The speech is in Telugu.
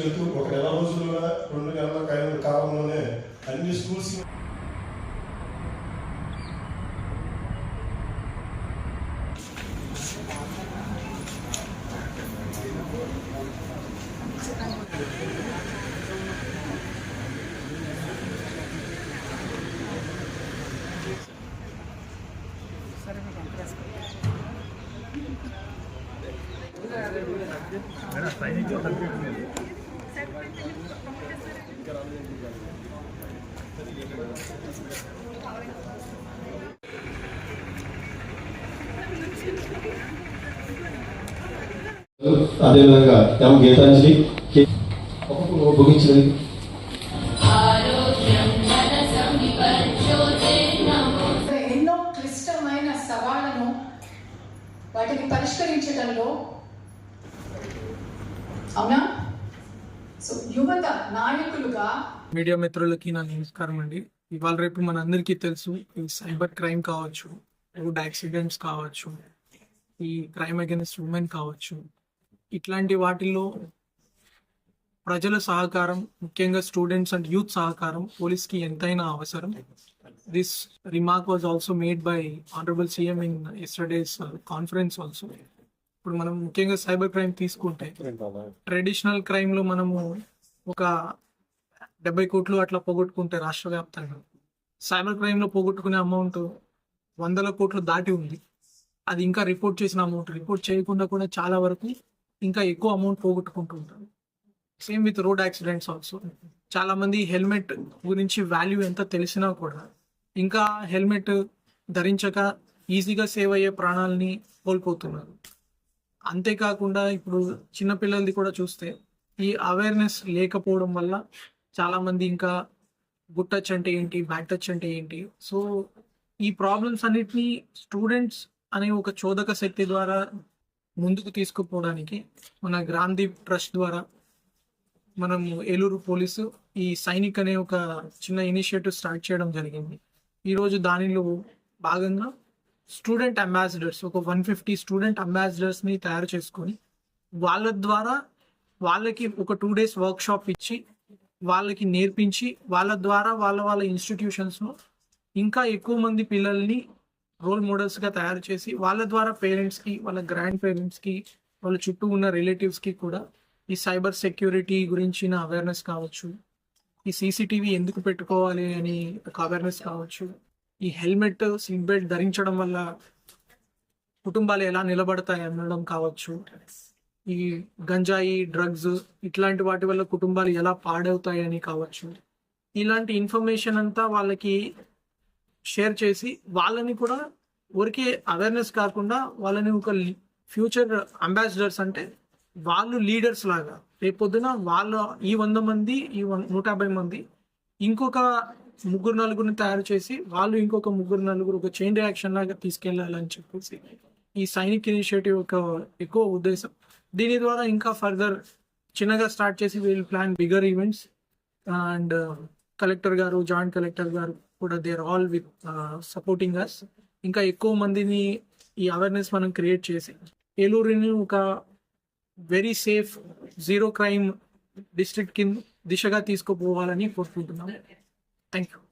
తీసుకెళ్తూ ఒక నెల రోజులుగా రెండు నెలల కాలం కాలంలోనే అన్ని స్కూల్స్ అదేవిధంగా ఎం గీతాంజలి ముగించినది ఎన్నో క్లిష్టమైన సవాళ్ళను వాటిని పరిష్కరించడంలో అవునా? సో యువత నాయకులుగా మీడియా మిత్రులకి నా నమస్కారం అండి. ఇవాళ రేపు మన అందరికీ తెలుసు ఈ సైబర్ క్రైమ్ కావచ్చు రోడ్ యాక్సిడెంట్స్ కావచ్చు ఈ క్రైమ్ అగేన్స్ట్ ఉమెన్ కావచ్చు. ఇట్లాంటి వాటిల్లో ప్రజల సహకారం ముఖ్యంగా స్టూడెంట్స్ అండ్ యూత్ సహకారం పోలీస్కి ఎంతైనా అవసరం. This remark was also made by honourable CM in yesterday's conference also ఇప్పుడు మనం ముఖ్యంగా సైబర్ క్రైమ్ తీసుకుంటే ట్రెడిషనల్ క్రైమ్లో మనము ఒక డెబ్బై కోట్లు అట్లా పోగొట్టుకుంటే రాష్ట్ర వ్యాప్తంగా సైబర్ క్రైమ్లో పోగొట్టుకునే అమౌంట్ వందల కోట్లు దాటి ఉంది. అది ఇంకా రిపోర్ట్ చేసిన అమౌంట్ రిపోర్ట్ చేయకుండా కూడా చాలా వరకు ఇంకా ఎక్కువ amount పోగొట్టుకుంటుంటారు same with road accidents also చాలా మంది హెల్మెట్ గురించి వాల్యూ ఎంత తెలిసినా కూడా ఇంకా హెల్మెట్ ధరించక ఈజీగా సేవ్ అయ్యే ప్రాణాలని కోల్పోతున్నారు. అంతేకాకుండా ఇప్పుడు చిన్నపిల్లలది కూడా చూస్తే ఈ అవేర్నెస్ లేకపోవడం వల్ల చాలామంది ఇంకా గుడ్ టచ్ అంటే ఏంటి బ్యాక్ టచ్ అంటే ఏంటి? సో ఈ ప్రాబ్లమ్స్ అన్నిటినీ స్టూడెంట్స్ అనే ఒక చోదక శక్తి ద్వారా ముందుకు తీసుకుపోవడానికి మన గ్రామ్దీప్ ట్రస్ట్ ద్వారా మనం ఏలూరు పోలీసు ఈ సైనిక్ అనే ఒక చిన్న ఇనిషియేటివ్ స్టార్ట్ చేయడం జరిగింది. ఈరోజు దానిలో భాగంగా స్టూడెంట్ అంబాసిడర్స్ ఒక వన్ ఫిఫ్టీ స్టూడెంట్ అంబాసిడర్స్ని తయారు చేసుకొని వాళ్ళ ద్వారా వాళ్ళకి ఒక టూ డేస్ వర్క్షాప్ ఇచ్చి వాళ్ళకి నేర్పించి వాళ్ళ ద్వారా వాళ్ళ వాళ్ళ ఇన్స్టిట్యూషన్స్లో ఇంకా ఎక్కువ మంది పిల్లల్ని రోల్ మోడల్స్గా తయారు చేసి వాళ్ళ ద్వారా పేరెంట్స్కి వాళ్ళ గ్రాండ్ పేరెంట్స్కి వాళ్ళ చుట్టూ ఉన్న రిలేటివ్స్కి కూడా ఈ సైబర్ సెక్యూరిటీ గురించిన అవేర్నెస్ కావచ్చు ఈ సీసీటీవీ ఎందుకు పెట్టుకోవాలి అని ఒక అవేర్నెస్ కావచ్చు ఈ హెల్మెట్ సీట్ బెల్ట్ ధరించడం వల్ల కుటుంబాలు ఎలా నిలబడతాయి అనడం కావచ్చు. ఈ గంజాయి డ్రగ్స్ ఇట్లాంటి వాటి వల్ల కుటుంబాలు ఎలా పాడవుతాయి అని కావచ్చు. ఇలాంటి ఇన్ఫర్మేషన్ అంతా వాళ్ళకి షేర్ చేసి వాళ్ళని కూడా ఊరికే అవేర్నెస్ కాకుండా వాళ్ళని ఒక ఫ్యూచర్ అంబాసిడర్స్ అంటే వాళ్ళు లీడర్స్ లాగా. రేపొద్దున వాళ్ళ ఈ వంద మంది ఈ వన్- నూట యాభై మంది ఇంకొక ముగ్గురు నలుగురిని తయారు చేసి వాళ్ళు ఇంకొక ముగ్గురు నలుగురు ఒక చైన్ రియాక్షన్ లాగా తీసుకెళ్ళాలని చెప్పేసి ఈ సైనిక్ ఇనిషియేటివ్ ఒక ఎక్కువ ఉద్దేశం. దీని ద్వారా ఇంకా ఫర్దర్ చిన్నగా స్టార్ట్ చేసి we'll plan bigger events and collector గారు జాయింట్ కలెక్టర్ గారు కూడా they're all with supporting us ఇంకా ఎక్కువ మందిని ఈ అవేర్నెస్ మనం క్రియేట్ చేసి ఏలూరుని ఒక very safe zero crime district కింద దిశగా తీసుకుపోవాలని కోరుకుంటున్నాం. Thank you.